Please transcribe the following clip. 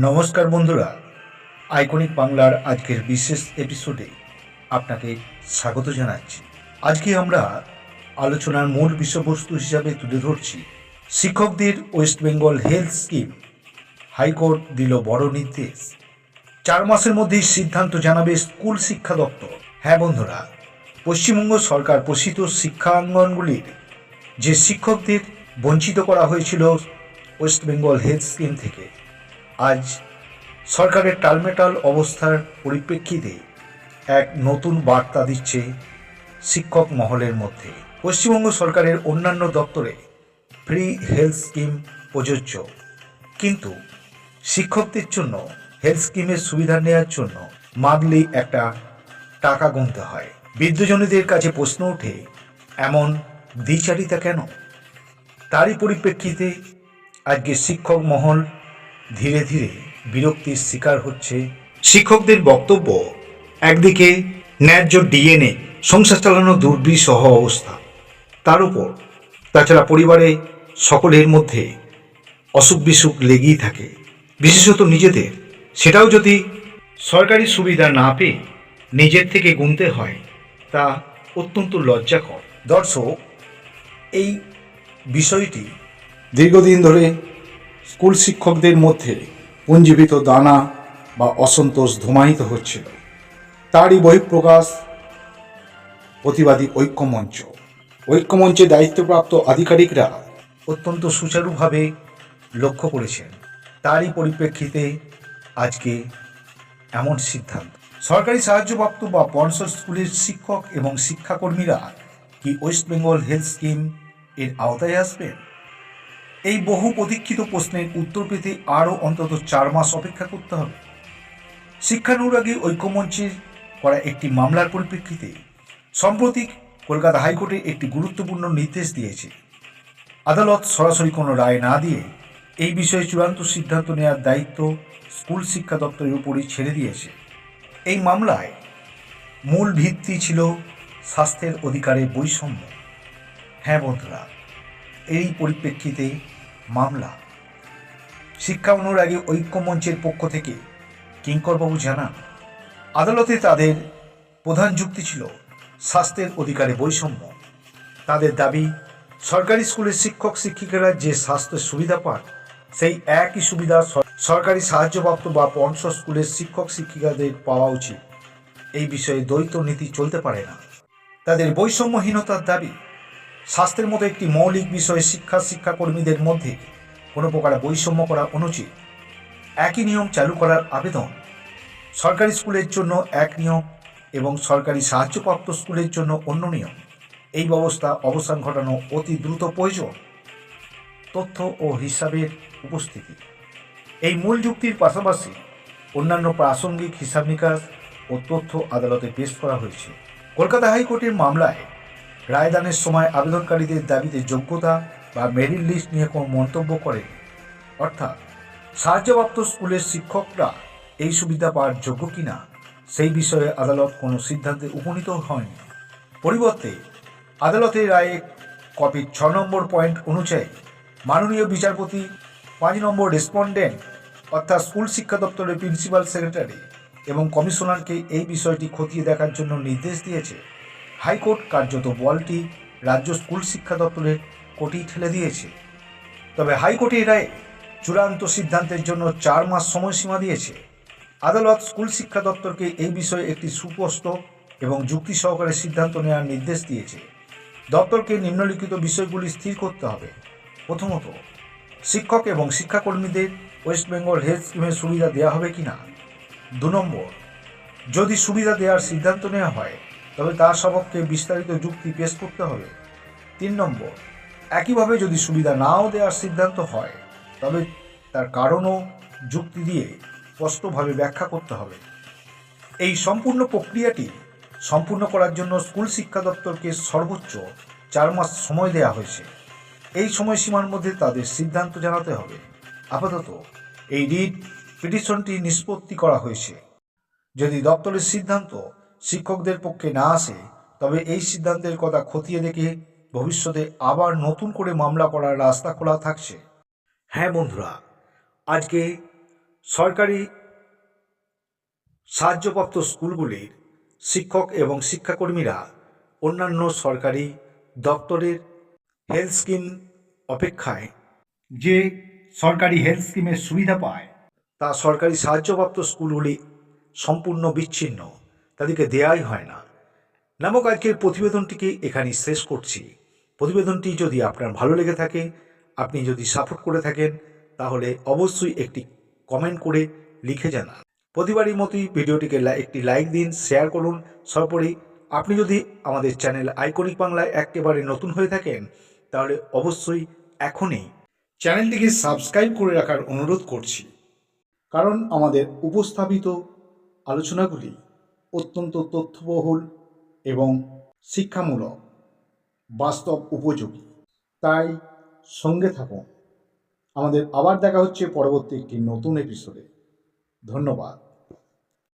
নমস্কার বন্ধুরা, আইকনিক বাংলার আজকের বিশেষ এপিসোডে আপনাকে স্বাগত জানাচ্ছি। আজকে আমরা আলোচনার মূল বিষয়বস্তু হিসাবে তুলে ধরছি শিক্ষকদের West Bengal health scheme. High court দিল বড় নির্দেশ। চার মাসের মধ্যেই সিদ্ধান্ত জানাবে স্কুল শিক্ষা দপ্তর। হ্যাঁ বন্ধুরা, পশ্চিমবঙ্গ সরকার পোষিত শিক্ষাঙ্গনগুলির যে শিক্ষকদের বঞ্চিত করা হয়েছিল ওয়েস্ট বেঙ্গল হেলথ স্কিম থেকে আজ সরকারের টালমেটাল অবস্থার পরিপ্রেক্ষিতে এক নতুন বার্তা দিচ্ছে শিক্ষক মহলের মধ্যে। পশ্চিমবঙ্গ সরকারের অন্যান্য দপ্তরে ফ্রি হেলথ স্কিম প্রযোজ্য। কিন্তু শিক্ষকদের জন্য হেলথ স্কিমের সুবিধা নেওয়ার জন্য মান্থলি একটা টাকা গুনতে হয়। বিদ্যজনীদের কাছে প্রশ্ন ওঠে, এমন দ্বিচারিতা কেন? তারই পরিপ্রেক্ষিতে আজকে শিক্ষক মহল ধীরে ধীরে বিরক্তির শিকার হচ্ছে শিক্ষকদের বক্তব্য। একদিকে ন্যায্য ডিএনএ, সংসার চালানো দুর্বিসহ অবস্থা। তার উপর, তাছাড়া পরিবারে সকলের মধ্যে অসুখ বিসুখ লেগেই থাকে। বিশেষত নিজেদের। সেটাও যদি সরকারি সুবিধা না পেয়ে নিজের থেকে গুনতে হয়, তা অত্যন্ত লজ্জাকর। দর্শক, এই বিষয়টি দীর্ঘদিন ধরে স্কুল শিক্ষকদের মধ্যে পুঞ্জীবিত দানা বা অসন্তোষ ধুমায়িত হচ্ছিল। তারই বহিঃপ্রকাশ প্রতিবাদী ঐক্যমঞ্চ। ঐক্যমঞ্চে দায়িত্বপ্রাপ্ত আধিকারিকরা অত্যন্ত সুচারুভাবে লক্ষ্য করেছেন। তারই পরিপ্রেক্ষিতে আজকে এমন সিদ্ধান্ত। সরকারি সাহায্যপ্রাপ্ত বা পনসর স্কুলের শিক্ষক এবং শিক্ষাকর্মীরা কি ওয়েস্ট বেঙ্গল হেলথ স্কিম এর আওতায় আসবেন? এই বহু প্রতীক্ষিত প্রশ্নের উত্তর পেতে আরও অন্তত চার মাস অপেক্ষা করতে হবে। শিক্ষানুরাগী ঐক্যমঞ্চের করা একটি মামলার পরিপ্রেক্ষিতে সম্প্রতি কলকাতা হাইকোর্টে একটি গুরুত্বপূর্ণ নির্দেশ দিয়েছে। আদালত সরাসরি কোনো রায় না দিয়ে এই বিষয়ে চূড়ান্ত সিদ্ধান্ত নেওয়ার দায়িত্ব স্কুল শিক্ষা দপ্তরের উপরই ছেড়ে দিয়েছে। এই মামলায় মূল ভিত্তি ছিল স্বাস্থ্যের অধিকারের বৈষম্য। হ্যাঁ বন্ধুরা, এই পরিপ্রেক্ষিতে মামলা। শিক্ষা অনুরাগী ঐক্যমঞ্চের পক্ষ থেকে কিঙ্করবাবু জানান, আদালতে তাদের প্রধান যুক্তি ছিল স্বাস্থ্যের অধিকারে বৈষম্য। তাদের দাবি, সরকারি স্কুলের শিক্ষক শিক্ষিকারা যে স্বাস্থ্য সুবিধা পান, সেই একই সুবিধা সরকারি সাহায্যপ্রাপ্ত বা পঞ্চ স্কুলের শিক্ষক শিক্ষিকাদের পাওয়া উচিত। এই বিষয়ে দ্বৈত নীতি চলতে পারে না। তাদের বৈষম্যহীনতার দাবি স্বাস্থ্যের মতো একটি মৌলিক বিষয়ে শিক্ষা, শিক্ষাকর্মীদের মধ্যে কোনো প্রকার বৈষম্য করা অনুচিত। একই নিয়ম চালু করার আবেদন। সরকারি স্কুলের জন্য এক নিয়ম এবং সরকারি সাহায্যপ্রাপ্ত স্কুলের জন্য অন্য নিয়ম। এই ব্যবস্থা অবসান ঘটানো অতি দ্রুত প্রয়োজন। তথ্য ও হিসাবের উপস্থিতি। এই মূল যুক্তির পাশাপাশি অন্যান্য প্রাসঙ্গিক হিসাব নিকাশ ও তথ্য আদালতে পেশ করা হয়েছে। কলকাতা হাইকোর্টের মামলায় রায়দানের সময় আবেদনকারীদের দাবিতে যোগ্যতা বা মেরিট লিস্ট নিয়ে কোনো মন্তব্য করে অর্থাৎ সাহায্যপ্রাপ্ত স্কুলের শিক্ষকরা এই সুবিধা পাওয়ার যোগ্য কিনা, সেই বিষয়ে আদালত কোনো সিদ্ধান্তে উপনীত হয়নি। পরিবর্তে আদালতের রায়ে কপির ছ নম্বর পয়েন্ট অনুযায়ী মাননীয় বিচারপতি, পাঁচ নম্বর রেসপন্ডেন্ট অর্থাৎ স্কুল শিক্ষা দপ্তরের প্রিন্সিপাল সেক্রেটারি এবং কমিশনারকে এই বিষয়টি খতিয়ে দেখার জন্য নির্দেশ দিয়েছে। হাইকোর্ট কার্যত বলটি রাজ্য স্কুল শিক্ষা দপ্তরের কোটি ঠেলে দিয়েছে। তবে হাইকোর্টের রায়ে চূড়ান্ত সিদ্ধান্তের জন্য চার মাস সময়সীমা দিয়েছে। আদালত স্কুল শিক্ষা দপ্তরকে এই বিষয়ে একটি সুস্পষ্ট এবং যুক্তি সহকারে সিদ্ধান্ত নেওয়ার নির্দেশ দিয়েছে। দপ্তরকে নিম্নলিখিত বিষয়গুলি স্থির করতে হবে। প্রথমত, শিক্ষক এবং শিক্ষাকর্মীদের ওয়েস্ট বেঙ্গল হেলথ স্কিমের সুবিধা দেওয়া হবে কি না দু নম্বর, যদি সুবিধা দেওয়ার সিদ্ধান্ত নেওয়া হয় তবে তার সপক্ষে বিস্তারিত যুক্তি পেশ করতে হবে। তিন নম্বর, একইভাবে যদি সুবিধা নাও দেওয়ার সিদ্ধান্ত হয়, তবে তার কারণও যুক্তি দিয়ে স্পষ্টভাবে ব্যাখ্যা করতে হবে। এই সম্পূর্ণ প্রক্রিয়াটি সম্পূর্ণ করার জন্য স্কুল শিক্ষা দপ্তরকে সর্বোচ্চ চার মাস সময় দেওয়া হয়েছে। এই সময়সীমার মধ্যে তাদের সিদ্ধান্ত জানাতে হবে। আপাতত এই রিট পিটিশনটি নিষ্পত্তি করা হয়েছে। যদি দপ্তরের সিদ্ধান্ত শিক্ষকদের পক্ষে না আসে, তবে এই সিদ্ধান্তের কথা খতিয়ে দেখে ভবিষ্যতে আবার নতুন করে মামলা করার রাস্তা খোলা থাকছে। হ্যাঁ বন্ধুরা, আজকে সরকারি সাহায্যপ্রাপ্ত স্কুলগুলির শিক্ষক এবং শিক্ষাকর্মীরা অন্যান্য সরকারি দপ্তরের হেলথ স্কিম অপেক্ষায় যে সরকারি হেলথ স্কিমের সুবিধা পায়, তা সরকারি সাহায্যপ্রাপ্ত স্কুলগুলি সম্পূর্ণ বিচ্ছিন্ন। তাদেরকে দেয়াই হয় না। নামক আজকের প্রতিবেদনটিকে এখানেই শেষ করছি। প্রতিবেদনটি যদি আপনার ভালো লেগে থাকে, আপনি যদি সাপোর্ট করে থাকেন, তাহলে অবশ্যই একটি কমেন্ট করে লিখে জানান। প্রতিবারই মতোই ভিডিওটিকে একটি লাইক দিন শেয়ার করুন। সর্বোপরি আপনি যদি আমাদের চ্যানেল আইকনিক বাংলায় একেবারে নতুন হয়ে থাকেন, তাহলে অবশ্যই এখনই চ্যানেলটিকে সাবস্ক্রাইব করে রাখার অনুরোধ করছি। কারণ আমাদের উপস্থাপিত আলোচনাগুলি অত্যন্ত তথ্যবহুল এবং শিক্ষামূলক, বাস্তব উপযোগী। তাই সঙ্গে থাকুন। আমাদের আবার দেখা হচ্ছে পরবর্তী একটি নতুন এপিসোডে ধন্যবাদ।